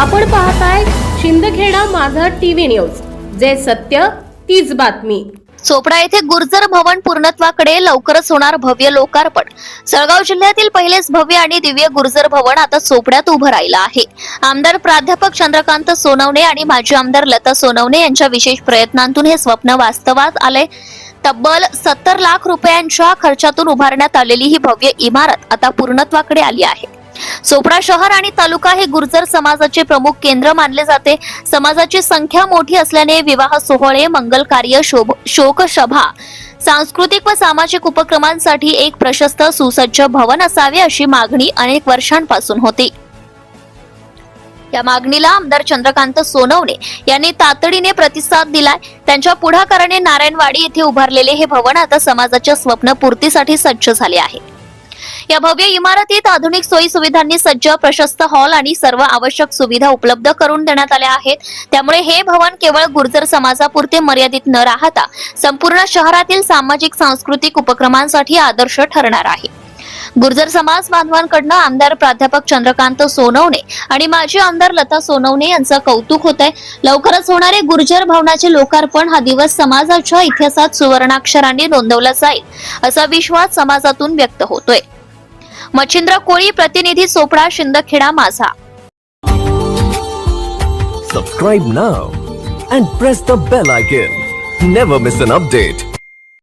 आपण पाहताय शिंदखेडा माझा टीव्ही न्यूज. जे सत्य तीच बातमी. चोपडा येथे गुर्जर भवन पूर्णत्वाकडे लवकरच होणार भव्य लोकार्पण. जळगाव जिल्ह्यातील पहिलेच भव्य आणि दिव्य गुर्जर भवन आता चोपड्यात उभं राहिलं आहे. आमदार प्राध्यापक चंद्रकांत सोनवणे आणि माजी आमदार लता सोनवणे यांच्या विशेष प्रयत्नांतून हे स्वप्न वास्तवात आले तब्बल सत्तर लाख रुपयांच्या खर्चातून उभारण्यात आलेली ही भव्य इमारत आता पूर्णत्वाकडे आली आहे. चोपडा शहर आणि तालुका हे गुर्जर समाजाचे प्रमुख केंद्र मानले जाते. समाजाची संख्या मोठी असल्याने विवाह सोहळे मंगल कार्य शोभ शोकसभा सांस्कृतिक व सामाजिक उपक्रमांसाठी एक प्रशस्त सुसज्ज भवन असावे अशी मागणी अनेक वर्षांपासून होती. या मागणीला आमदार चंद्रकांत सोनवणे यांनी तातडीने प्रतिसाद दिलाय. त्यांच्या पुढाकाराने नारायणवाडी येथे उभारलेले हे भवन आता समाजाच्या स्वप्नपूर्तीसाठी सज्ज झाले आहे. या भव्य इमारतीत आधुनिक सोयी सुविधांनी सज्ज प्रशस्त हॉल आणि सर्व आवश्यक सुविधा उपलब्ध करून देण्यात आल्या आहेत. त्यामुळे हे भवन केवळ गुर्जर समाजापुरते मर्यादित न राहता संपूर्ण शहरातील सामाजिक सांस्कृतिक उपक्रमांसाठी आदर्श ठरणार आहे. गुर्जर समाज बांधवांकडनं आमदार प्राध्यापक चंद्रकांत सोनवणे आणि माजी आमदार लता सोनवणे यांचं कौतुक होत आहे लवकरच होणारे गुर्जर भवनाचे लोकार्पण हा दिवस समाजाच्या इतिहासात सुवर्णाक्षरांनी नोंदवला जाईल असा विश्वास समाजातून व्यक्त होतोय. मच्छिंद्र कोळी प्रतिनिधी चोपडा शिंदखेडा माझा Subscribe now and press the bell icon. Never miss an update.